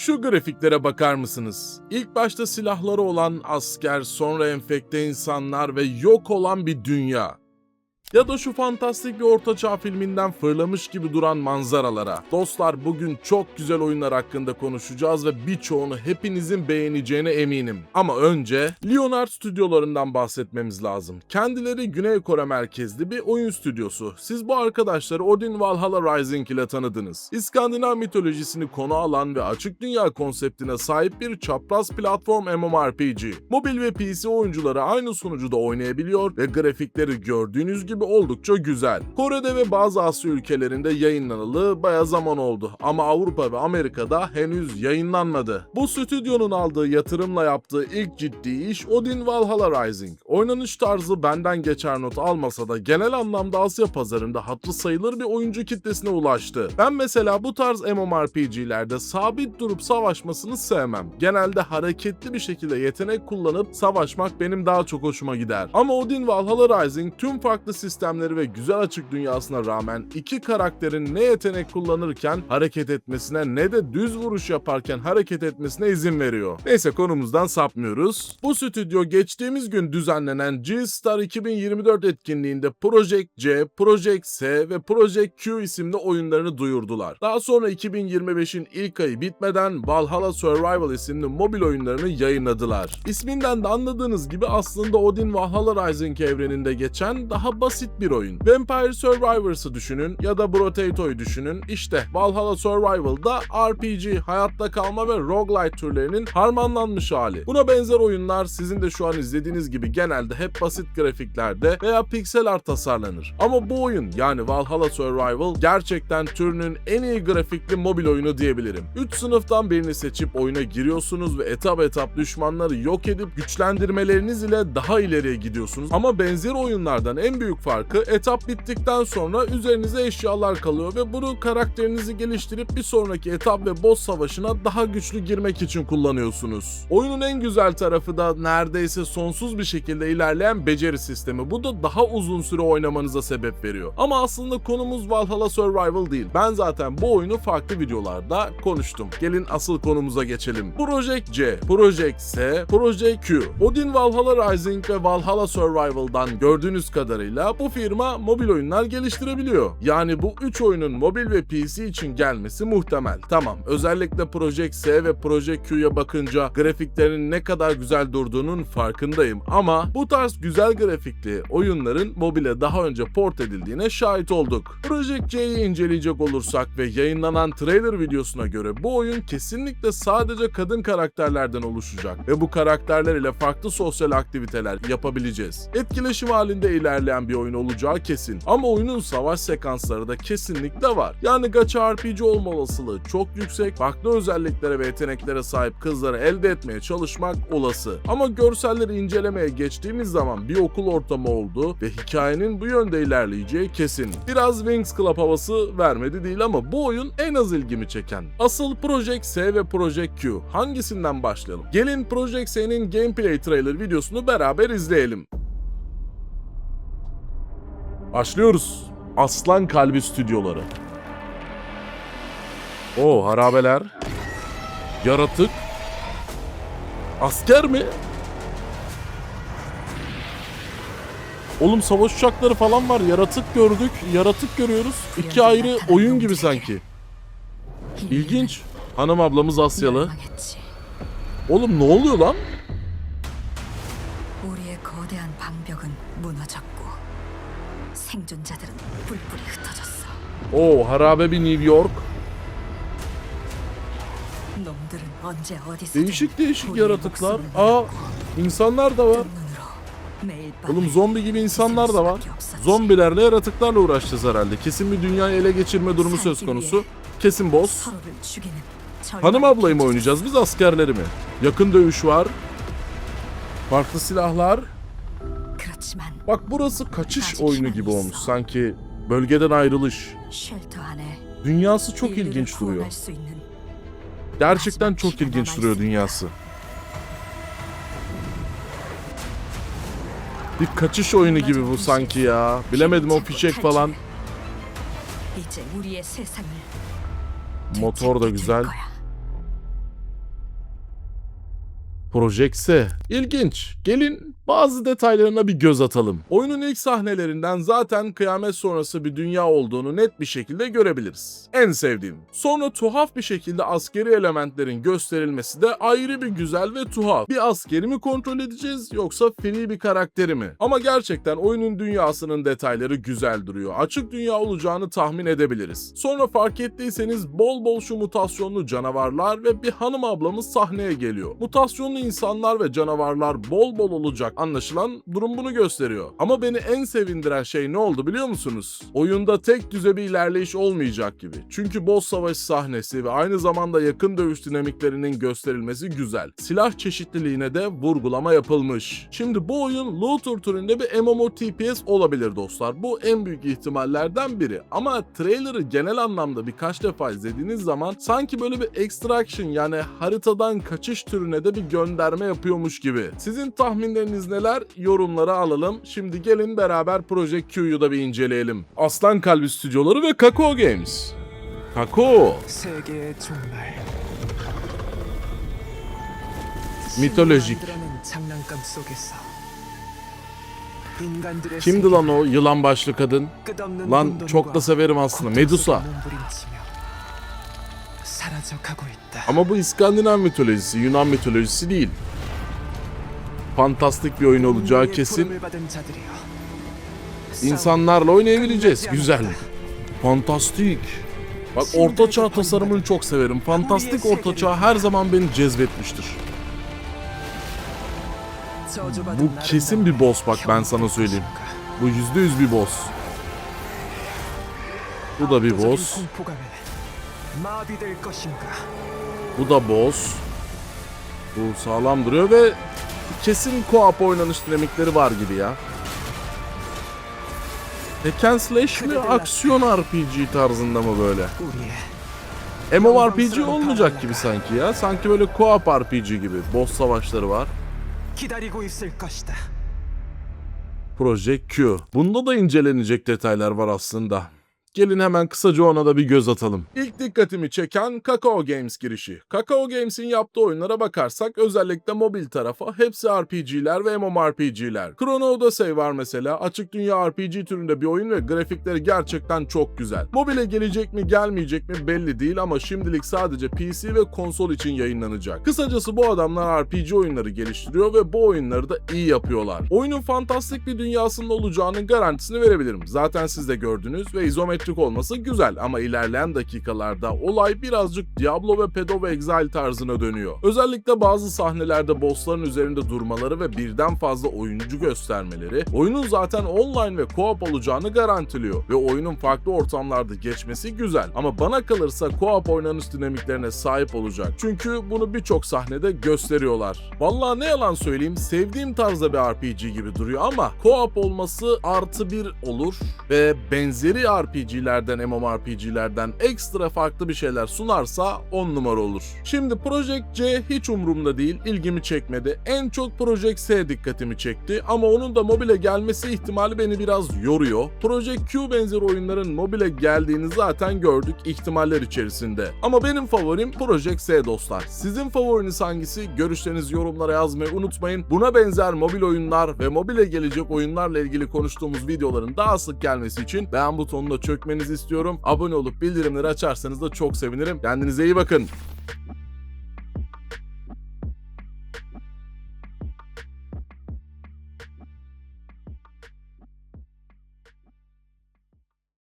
Şu grafiklere bakar mısınız? İlk başta silahları olan asker, sonra enfekte insanlar ve yok olan bir dünya. Ya da şu fantastik bir ortaçağ filminden fırlamış gibi duran manzaralara. Dostlar bugün çok güzel oyunlar hakkında konuşacağız ve birçoğunu hepinizin beğeneceğine eminim. Ama önce Leonard stüdyolarından bahsetmemiz lazım. Kendileri Güney Kore merkezli bir oyun stüdyosu. Siz bu arkadaşları Odin Valhalla Rising ile tanıdınız. İskandinav mitolojisini konu alan ve açık dünya konseptine sahip bir çapraz platform MMORPG. Mobil ve PC oyuncuları aynı sunucuda oynayabiliyor ve grafikleri gördüğünüz gibi oldukça güzel. Kore'de ve bazı Asya ülkelerinde yayınlanalı baya zaman oldu ama Avrupa ve Amerika'da henüz yayınlanmadı. Bu stüdyonun aldığı yatırımla yaptığı ilk ciddi iş Odin Valhalla Rising. Oynanış tarzı benden geçer not almasa da genel anlamda Asya pazarında hatırı sayılır bir oyuncu kitlesine ulaştı. Ben mesela bu tarz MMORPG'lerde sabit durup savaşmasını sevmem. Genelde hareketli bir şekilde yetenek kullanıp savaşmak benim daha çok hoşuma gider. Ama Odin Valhalla Rising tüm farklı sistemleri ve güzel açık dünyasına rağmen iki karakterin ne yetenek kullanırken hareket etmesine ne de düz vuruş yaparken hareket etmesine izin veriyor. Neyse konumuzdan sapmıyoruz. Bu stüdyo geçtiğimiz gün düzenlenen G-Star 2024 etkinliğinde Project C, Project S ve Project Q isimli oyunlarını duyurdular. Daha sonra 2025'in ilk ayı bitmeden Valhalla Survival isimli mobil oyunlarını yayınladılar. İsminden de anladığınız gibi aslında Odin Valhalla Rising evreninde geçen daha basit bir oyun. Vampire Survivors'ı düşünün ya da Brotato'yu düşünün. İşte Valhalla Survival'da RPG, hayatta kalma ve roguelite türlerinin harmanlanmış hali. Buna benzer oyunlar sizin de şu an izlediğiniz gibi genelde hep basit grafiklerde veya piksel art tasarlanır. Ama bu oyun yani Valhalla Survival gerçekten türünün en iyi grafikli mobil oyunu diyebilirim. 3 sınıftan birini seçip oyuna giriyorsunuz ve etap etap düşmanları yok edip güçlendirmeleriniz ile daha ileriye gidiyorsunuz. Ama benzer oyunlardan en büyük farkı etap bittikten sonra üzerinize eşyalar kalıyor ve bunu karakterinizi geliştirip bir sonraki etap ve boss savaşına daha güçlü girmek için kullanıyorsunuz. Oyunun en güzel tarafı da neredeyse sonsuz bir şekilde ilerleyen beceri sistemi. Bu da daha uzun süre oynamanıza sebep veriyor. Ama aslında konumuz Valhalla Survival değil. Ben zaten bu oyunu farklı videolarda konuştum. Gelin asıl konumuza geçelim. Project C, Project S, Project Q. Odin Valhalla Rising ve Valhalla Survival'dan gördüğünüz kadarıyla bu firma mobil oyunlar geliştirebiliyor. Yani bu 3 oyunun mobil ve PC için gelmesi muhtemel. Tamam, özellikle Project S ve Project Q'ya bakınca grafiklerin ne kadar güzel durduğunun farkındayım ama bu tarz güzel grafikli oyunların mobile daha önce port edildiğine şahit olduk. Project C'yi inceleyecek olursak ve yayınlanan trailer videosuna göre bu oyun kesinlikle sadece kadın karakterlerden oluşacak ve bu karakterler ile farklı sosyal aktiviteler yapabileceğiz. Etkileşim halinde ilerleyen bir oyun olacağı kesin. Ama oyunun savaş sekansları da kesinlikle var. Yani gacha RPG olma olasılığı çok yüksek. Farklı özelliklere ve yeteneklere sahip kızları elde etmeye çalışmak olası. Ama görselleri incelemeye geçtiğimiz zaman bir okul ortamı oldu ve hikayenin bu yönde ilerleyeceği kesin. Biraz Wings Club havası vermedi değil ama bu oyun en az ilgimi çeken. Asıl Project S ve Project Q. Hangisinden başlayalım? Gelin Project S'nin gameplay trailer videosunu beraber izleyelim. Başlıyoruz. Aslan Kalbi Stüdyoları. O harabeler. Yaratık. Asker mi? Oğlum savaş uçakları falan var. Yaratık gördük. Yaratık görüyoruz. İki ayrı oyun gibi sanki. İlginç. Hanım ablamız Asyalı. Oğlum ne oluyor lan? 생존자들은 뿔뿔이 흩어졌어. Oo harabe bir New York. 놈들은 언제 어디서 Değişik değişik yaratıklar. Aa insanlar da var. 눈으로 매일 밤 Oğlum zombi gibi insanlar da var. Zombilerle yaratıklarla uğraşacağız herhalde. Kesin bir dünyayı ele geçirme durumu söz konusu. Kesin boss. 서로를 죽이는 절망 Hanım ablayı mı oynayacağız biz askerleri mi? Yakın dövüş var. Farklı silahlar. Bak burası kaçış oyunu gibi olmuş sanki bölgeden ayrılış. Dünyası çok ilginç duruyor. Gerçekten çok ilginç duruyor dünyası. Bir kaçış oyunu gibi bu sanki ya. Bilemedim o fişek falan. Motor da güzel. Project S. İlginç. Gelin bazı detaylarına bir göz atalım. Oyunun ilk sahnelerinden zaten kıyamet sonrası bir dünya olduğunu net bir şekilde görebiliriz. En sevdiğim. Sonra tuhaf bir şekilde askeri elementlerin gösterilmesi de ayrı bir güzel ve tuhaf. Bir askeri mi kontrol edeceğiz yoksa free bir karakteri mi? Ama gerçekten oyunun dünyasının detayları güzel duruyor. Açık dünya olacağını tahmin edebiliriz. Sonra fark ettiyseniz bol bol şu mutasyonlu canavarlar ve bir hanım ablamız sahneye geliyor. Mutasyonlu insanlar ve canavarlar bol bol olacak. Anlaşılan durum bunu gösteriyor. Ama beni en sevindiren şey ne oldu biliyor musunuz? Oyunda tek düze bir ilerleyiş olmayacak gibi. Çünkü boss savaşı sahnesi ve aynı zamanda yakın dövüş dinamiklerinin gösterilmesi güzel. Silah çeşitliliğine de vurgulama yapılmış. Şimdi bu oyun looter türünde bir MMORPG olabilir dostlar. Bu en büyük ihtimallerden biri. Ama trailer'ı genel anlamda birkaç defa izlediğiniz zaman sanki böyle bir extraction yani haritadan kaçış türüne de bir gönderme gönderme yapıyormuş gibi. Sizin tahminleriniz neler? Yorumlara alalım. Şimdi gelin beraber Project Q'yu da bir inceleyelim. Aslan Kalbi Stüdyoları ve Kakao Games. Kakao. Mitolojik. Kimdi lan o yılan başlı kadın? Lan çok da severim aslında. Medusa. Ama bu İskandinav mitolojisi, Yunan mitolojisi değil. Fantastik bir oyun olacağı kesin. İnsanlarla oynayabileceğiz. Güzel. Fantastik. Bak ortaçağ tasarımını çok severim. Fantastik ortaçağ her zaman beni cezbetmiştir. Bu kesin bir boss bak ben sana söyleyeyim. Bu yüzde yüz bir boss. Bu da bir boss. Mavidir koşinka. Bu da boss. Bu sağlam duruyor ve kesin co-op oynanış dinamikleri var gibi ya. Tekken Slash mi aksiyon RPG tarzında mı böyle? MMORPG olmayacak gibi sanki ya. Sanki böyle co-op RPG gibi. Boss savaşları var. Proje Q. Bunda da incelenecek detaylar var aslında. Gelin hemen kısaca ona da bir göz atalım. İlk dikkatimi çeken Kakao Games girişi. Kakao Games'in yaptığı oyunlara bakarsak özellikle mobil tarafa hepsi RPG'ler ve MMORPG'ler. Chrono Odyssey var mesela. Açık dünya RPG türünde bir oyun ve grafikleri gerçekten çok güzel. Mobile gelecek mi gelmeyecek mi belli değil ama şimdilik sadece PC ve konsol için yayınlanacak. Kısacası bu adamlar RPG oyunları geliştiriyor ve bu oyunları da iyi yapıyorlar. Oyunun fantastik bir dünyasında olacağının garantisini verebilirim. Zaten siz de gördünüz ve izometrik olması güzel ama ilerleyen dakikalarda olay birazcık Diablo ve Path of Exile tarzına dönüyor. Özellikle bazı sahnelerde bossların üzerinde durmaları ve birden fazla oyuncu göstermeleri oyunun zaten online ve co-op olacağını garantiliyor ve oyunun farklı ortamlarda geçmesi güzel ama bana kalırsa co-op oynanış dinamiklerine sahip olacak. Çünkü bunu birçok sahnede gösteriyorlar. Vallahi ne yalan söyleyeyim sevdiğim tarzda bir RPG gibi duruyor ama co-op olması artı bir olur ve benzeri RPG'lerden, MMORPG'lerden ekstra farklı bir şeyler sunarsa 10 numara olur. Şimdi Project C hiç umurumda değil, ilgimi çekmedi. En çok Project S dikkatimi çekti ama onun da mobile gelmesi ihtimali beni biraz yoruyor. Project Q benzeri oyunların mobile geldiğini zaten gördük ihtimaller içerisinde. Ama benim favorim Project S dostlar. Sizin favoriniz hangisi? Görüşlerinizi yorumlara yazmayı unutmayın. Buna benzer mobil oyunlar ve mobile gelecek oyunlarla ilgili konuştuğumuz videoların daha sık gelmesi için beğen butonuna çökmenizi istiyorum. Abone olup bildirimleri açarsanız da çok sevinirim. Kendinize iyi bakın.